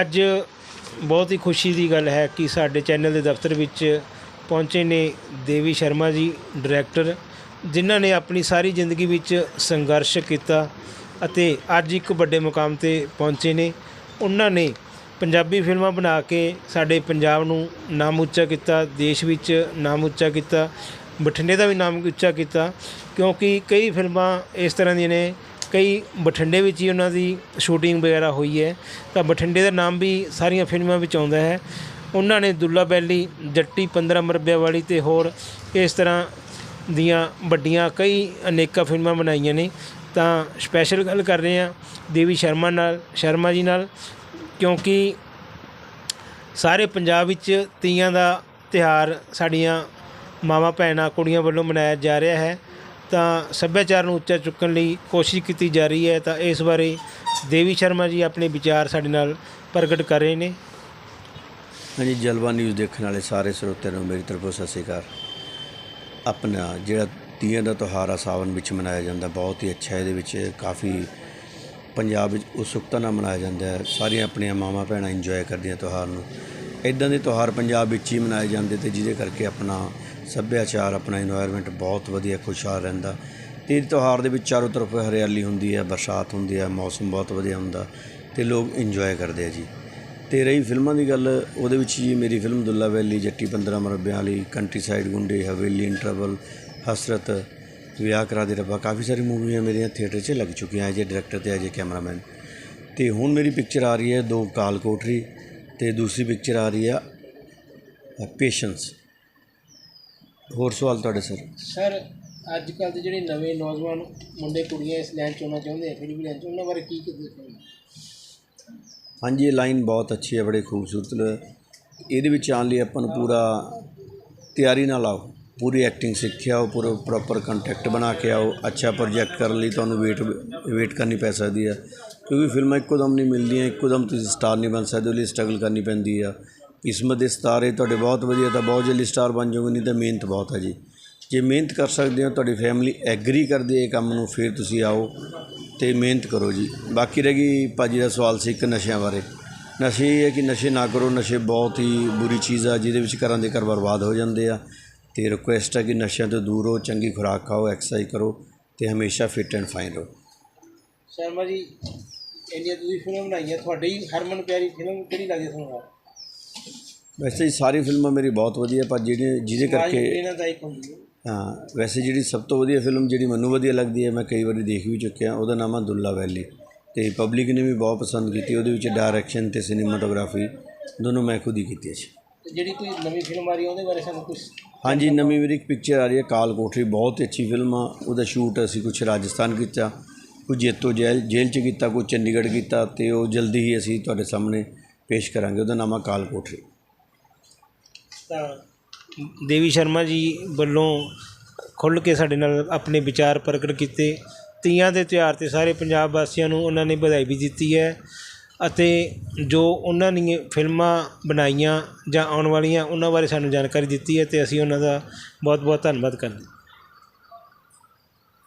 ਅੱਜ ਬਹੁਤ ਹੀ ਖੁਸ਼ੀ ਦੀ ਗੱਲ ਹੈ ਕਿ ਸਾਡੇ ਚੈਨਲ ਦੇ ਦਫ਼ਤਰ ਵਿੱਚ ਪਹੁੰਚੇ ਨੇ ਦੇਵੀ ਸ਼ਰਮਾ ਜੀ, ਡਾਇਰੈਕਟਰ, ਜਿਨ੍ਹਾਂ ਨੇ ਆਪਣੀ ਸਾਰੀ ਜ਼ਿੰਦਗੀ ਵਿੱਚ ਸੰਘਰਸ਼ ਕੀਤਾ ਅਤੇ ਅੱਜ ਇੱਕ ਵੱਡੇ ਮੁਕਾਮ ਤੇ ਪਹੁੰਚੇ ਨੇ। ਉਹਨਾਂ ਨੇ ਪੰਜਾਬੀ ਫਿਲਮਾਂ ਬਣਾ ਕੇ ਸਾਡੇ ਪੰਜਾਬ ਨੂੰ ਨਾਮ ਉੱਚਾ ਕੀਤਾ, ਦੇਸ਼ ਵਿੱਚ ਨਾਮ ਉੱਚਾ ਕੀਤਾ, ਬਠਿੰਡੇ ਦਾ ਵੀ ਨਾਮ ਉੱਚਾ ਕੀਤਾ, ਕਿਉਂਕਿ ਕਈ ਫਿਲਮਾਂ ਇਸ ਤਰ੍ਹਾਂ ਦੀਆਂ ਨੇ ਕਈ ਬਠਿੰਡੇ ਵਿੱਚ ਹੀ ਉਹਨਾਂ ਦੀ ਸ਼ੂਟਿੰਗ ਵਗੈਰਾ ਹੋਈ ਹੈ। ਤਾਂ ਬਠਿੰਡੇ ਦਾ ਨਾਮ ਵੀ ਸਾਰੀਆਂ ਫਿਲਮਾਂ ਵਿੱਚ ਆਉਂਦਾ ਹੈ। ਉਹਨਾਂ ਨੇ ਦੁੱਲਾ ਬੈਲੀ, ਜੱਟੀ 15 ਮਰਬਿਆਂ ਵਾਲੀ ਤੇ ਹੋਰ ਇਸ ਤਰ੍ਹਾਂ ਦੀਆਂ ਵੱਡੀਆਂ ਕਈ ਅਨੇਕਾਂ ਫਿਲਮਾਂ ਬਣਾਈਆਂ ਨੇ। ਤਾਂ ਸਪੈਸ਼ਲ ਗੱਲ ਕਰ ਰਹੇ ਹਾਂ ਦੇਵੀ ਸ਼ਰਮਾ ਨਾਲ, ਸ਼ਰਮਾ ਜੀ ਨਾਲ, ਕਿਉਂਕਿ ਸਾਰੇ ਪੰਜਾਬ ਵਿੱਚ ਤੀਆਂ ਦਾ ਤਿਹਾਰ ਸਾਡੀਆਂ ਮਾਵਾਂ, ਭੈਣਾਂ, ਕੁੜੀਆਂ ਵੱਲੋਂ ਮਨਾਇਆ ਜਾ ਰਿਹਾ ਹੈ। ਤਾਂ ਸੱਭਿਆਚਾਰ ਨੂੰ ਉੱਚਾ ਚੁੱਕਣ ਲਈ ਕੋਸ਼ਿਸ਼ ਕੀਤੀ ਜਾ ਰਹੀ ਹੈ, ਤਾਂ ਇਸ ਬਾਰੇ ਦੇਵੀ ਸ਼ਰਮਾ ਜੀ ਆਪਣੇ ਵਿਚਾਰ ਸਾਡੇ ਨਾਲ ਪ੍ਰਗਟ ਕਰ ਰਹੇ ਨੇ। ਹਾਂਜੀ, ਜਲਵਾ ਨਿਊਜ਼ ਦੇਖਣ ਵਾਲੇ ਸਾਰੇ ਸਰੋਤਿਆਂ ਨੂੰ ਮੇਰੀ ਤਰਫੋਂ ਸਤਿ ਸ਼੍ਰੀ ਅਕਾਲ। ਆਪਣਾ ਜਿਹੜਾ ਤੀਆਂ ਦਾ ਤਿਉਹਾਰ ਆ ਸਾਵਨ ਵਿੱਚ ਮਨਾਇਆ ਜਾਂਦਾ, ਬਹੁਤ ਹੀ ਅੱਛਾ, ਇਹਦੇ ਵਿੱਚ ਕਾਫੀ ਪੰਜਾਬ ਵਿੱਚ ਉਤਸੁਕਤਾ ਨਾਲ ਮਨਾਇਆ ਜਾਂਦਾ ਹੈ। ਸਾਰੀਆਂ ਆਪਣੀਆਂ ਮਾਵਾਂ ਭੈਣਾਂ ਇੰਜੋਏ ਕਰਦੀਆਂ ਤਿਉਹਾਰ ਨੂੰ। ਇਦਾਂ ਦੇ ਤਿਉਹਾਰ ਪੰਜਾਬ ਵਿੱਚ ਹੀ ਮਨਾਏ ਜਾਂਦੇ ਤੇ ਜਿਹਦੇ ਕਰਕੇ ਆਪਣਾ ਸੱਭਿਆਚਾਰ, ਆਪਣਾ এনवायरमेंट ਬਹੁਤ ਵਧੀਆ ਖੁਸ਼ਹਾਲ ਰਹਿੰਦਾ। ਤੇ ਤਿਉਹਾਰ ਦੇ ਵਿੱਚ ਚਾਰੋਂ ਤਰਫ ਹਰਿਆਲੀ ਹੁੰਦੀ ਹੈ, ਬਰਸਾਤ ਹੁੰਦੀ ਹੈ, ਮੌਸਮ ਬਹੁਤ ਵਧੀਆ ਹੁੰਦਾ ਤੇ ਲੋਕ ਇੰਜੋਏ ਕਰਦੇ ਆ ਜੀ। ਤੇ ਰਹੀ ਫਿਲਮਾਂ ਦੀ ਗੱਲ, ਉਹਦੇ ਵਿੱਚ ਜੀ ਮੇਰੀ ਫਿਲਮ ਦੁੱਲਾ ਵੈਲੀ, ਜੱਟੀ 15 ਮਰਬਿਆਂ ਵਾਲੀ ਕੰਟਰੀ ਸਾਈਡ ਗੁੰਡੇ, ਹਵੇਲੀ ਇੰਟਰਵਲ ਹਸਰਤ ਵਿਆਹ ਕਰਾ ਦੇ ਰੱਬਾ। ਕਾਫੀ ਸਾਰੀ ਮੂਵੀਆਂ ਮੇਰੀਆਂ ਥੀਏਟਰ 'ਚ ਲੱਗ ਚੁੱਕੀਆਂ, ਅਜੇ ਡਾਇਰੈਕਟਰ ਤੇ, ਅਜੇ ਕੈਮਰਾਮੈਨ ਤੇ ਹੁਣ ਮੇਰੀ ਪਿਕਚਰ ਆ ਰਹੀ ਹੈ ਦੋ ਕਾਲ ਕੋਟਰੀ ਤੇ ਦੂਸਰੀ ਪਿਕਚਰ ਆ ਰਹੀ ਆ ਪੇਸ਼ੈਂਸ ਹੋਰ ਸਵਾਲ ਤੁਹਾਡੇ ਸਰ? ਸਰ ਅੱਜ ਕੱਲ ਦੇ ਜਿਹੜੇ ਨਵੇਂ ਨੌਜਵਾਨ ਮੁੰਡੇ ਕੁੜੀਆਂ ਇਸ ਲਾਈਨ 'ਚ ਆਉਣਾ ਚਾਹੁੰਦੇ ਆ ਫਿਲਮ ਲਾਈਨ 'ਚ ਉਹਨਾਂ ਬਾਰੇ ਕੀ ਕਹਿੰਦੇ ਹਾਂਜੀ ਇਹ ਲਾਈਨ ਬਹੁਤ ਅੱਛੀ ਹੈ ਬੜੇ ਖੂਬਸੂਰਤ ਲ- ਇਹਦੇ ਵਿੱਚ ਆਉਣ ਲਈ ਆਪਾਂ ਨੂੰ ਪੂਰਾ ਤਿਆਰੀ ਨਾਲ ਆਓ। ਪੂਰੀ ਐਕਟਿੰਗ ਸਿੱਖਿਆ ਆਓ ਪੂਰਾ ਪ੍ਰੋਪਰ ਕੰਟੈਕਟ ਬਣਾ ਕੇ ਆਓ। ਅੱਛਾ ਪ੍ਰੋਜੈਕਟ ਕਰਨ ਲਈ ਤੁਹਾਨੂੰ ਵੇਟ ਵੇਟ ਕਰਨੀ ਪੈ ਸਕਦੀ ਹੈ। ਕਿਉਂਕਿ ਫਿਲਮਾਂ ਇੱਕੋ ਦਮ ਨਹੀਂ ਮਿਲਦੀਆਂ ਇੱਕੋ ਦਮ ਤੁਸੀਂ ਸਟਾਰ ਨਹੀਂ ਬਣ ਸਕਦੇ ਉਹਦੇ ਲਈ ਸਟਰਗਲ ਕਰਨੀ ਪੈਂਦੀ ਆ। ਕਿਸਮਤ ਦੇ ਸਿਤਾਰੇ ਤੁਹਾਡੇ ਬਹੁਤ ਵਧੀਆ, ਤਾਂ ਬਹੁਤ ਜਲਦੀ ਸਟਾਰ ਬਣ ਜਾਓਗੇ, ਨਹੀਂ ਤਾਂ ਮਿਹਨਤ ਬਹੁਤ ਹੈ ਜੀ। ਜੇ ਮਿਹਨਤ ਕਰ ਸਕਦੇ ਹੋ, ਤੁਹਾਡੀ ਫੈਮਿਲੀ ਐਗਰੀ ਕਰਦੀ ਹੈ ਇਹ ਕੰਮ ਨੂੰ, ਫਿਰ ਤੁਸੀਂ ਆਓ ਤੇ ਮਿਹਨਤ ਕਰੋ ਜੀ। ਬਾਕੀ ਰਹਿ ਗਈ ਭਾਜੀ ਦਾ ਸਵਾਲ ਸੀ ਇੱਕ ਨਸ਼ਿਆਂ ਬਾਰੇ। ਨਸ਼ੇ ਇਹ ਹੈ ਕਿ ਨਸ਼ੇ ਨਾ ਕਰੋ, ਨਸ਼ੇ ਬਹੁਤ ਹੀ ਬੁਰੀ ਚੀਜ਼ ਆ, ਜਿਹਦੇ ਵਿੱਚ ਘਰਾਂ ਦੇ ਘਰ ਬਰਬਾਦ ਹੋ ਜਾਂਦੇ ਆ। ਤੇ ਰਿਕੁਐਸਟ ਹੈ ਕਿ ਨਸ਼ਿਆਂ ਤੋਂ ਦੂਰ ਰਹੋ, ਚੰਗੀ ਖੁਰਾਕ ਖਾਓ ਐਕਸਰਸਾਈਜ਼ ਕਰੋ ਤੇ ਹਮੇਸ਼ਾ ਫਿਟ ਐਂਡ ਫਾਈਨ ਰਹੋ। ਸ਼ਰਮਾ ਜੀ ਇੰਡੀਆ ਤੁਸੀਂ ਫਿਲਮ ਬਣਾਈਆਂ, ਤੁਹਾਡੀ ਹਰਮਨ ਪਿਆਰੀ ਫਿਲਮ ਕਿਹੜੀ ਲੱਗਦੀ ਤੁਹਾਨੂੰ? ਵੈਸੇ ਸਾਰੀ ਫਿਲਮਾਂ ਮੇਰੀ ਬਹੁਤ ਵਧੀਆ ਪਰ ਜਿਹੜੇ ਜਿਹਦੇ ਕਰਕੇ ਹੈ। ਵੈਸੇ ਜਿਹੜੀ ਸਭ ਤੋਂ ਵਧੀਆ ਫਿਲਮ ਜਿਹੜੀ ਮੈਨੂੰ ਵਧੀਆ ਲੱਗਦੀ ਹੈ ਮੈਂ ਕਈ ਵਾਰੀ ਦੇਖ ਵੀ ਚੁੱਕਿਆ ਉਹਦਾ ਨਾਮ ਹੈ ਦੁੱਲਾ ਵੈਲੀ। ਤੇ ਪਬਲਿਕ ਨੇ ਵੀ ਬਹੁਤ ਪਸੰਦ ਕੀਤੀ ਉਹਦੇ ਵਿੱਚ ਡਾਇਰੈਕਸ਼ਨ ਤੇ ਸਿਨੇਮਾਟੋਗ੍ਰਾਫੀ ਦੋਨੋਂ ਮੈਂ ਖੁਦ ਹੀ ਕੀਤੀ ਸੀ। ਜਿਹੜੀ ਕੋਈ ਨਵੀਂ ਫਿਲਮ ਆ ਰਹੀ ਉਹਦੇ ਬਾਰੇ ਸਾਨੂੰ ਕੁਝ ਹਾਂਜੀ ਨਵੀਂ ਮੇਰੀ ਇੱਕ ਪਿਕਚਰ ਆ ਰਹੀ ਹੈ ਕਾਲ ਕੋਠਰੀ ਬਹੁਤ ਅੱਛੀ ਫਿਲਮ ਆ। ਉਹਦਾ ਸ਼ੂਟ ਅਸੀਂ ਕੁਝ ਰਾਜਸਥਾਨ ਕੀਤਾ ਕੁਝ ਜੇਤੋ ਜੇਲ੍ਹ ਜੇਲ੍ਹ 'ਚ ਕੀਤਾ ਕੁਝ ਚੰਡੀਗੜ੍ਹ ਕੀਤਾ ਤੇ ਉਹ ਜਲਦੀ ਹੀ ਅਸੀਂ ਤੁਹਾਡੇ ਸਾਹਮਣੇ ਪੇਸ਼ ਕਰਾਂਗੇ ਉਹਦਾ ਨਾਮ ਆ ਕਾਲ ਕੋਠਰੀ ਦੇਵੀ ਸ਼ਰਮਾ ਜੀ ਵੱਲੋਂ ਖੁੱਲ੍ਹ ਕੇ ਸਾਡੇ ਨਾਲ ਆਪਣੇ ਵਿਚਾਰ ਪ੍ਰਗਟ ਕੀਤੇ। ਤੀਆਂ ਦੇ ਤਿਉਹਾਰ ਤੇ ਸਾਰੇ ਪੰਜਾਬ ਵਾਸੀਆਂ ਨੂੰ ਉਹਨਾਂ ਨੇ ਵਧਾਈ ਵੀ ਦਿੱਤੀ ਹੈ ਅਤੇ ਜੋ ਉਹਨਾਂ ਨੇ ਫਿਲਮਾਂ ਬਣਾਈਆਂ ਜਾਂ ਆਉਣ ਵਾਲੀਆਂ, ਉਹਨਾਂ ਬਾਰੇ ਸਾਨੂੰ ਜਾਣਕਾਰੀ ਦਿੱਤੀ ਹੈ ਅਤੇ ਅਸੀਂ ਉਹਨਾਂ ਦਾ ਬਹੁਤ ਬਹੁਤ ਧੰਨਵਾਦ ਕਰਦੇ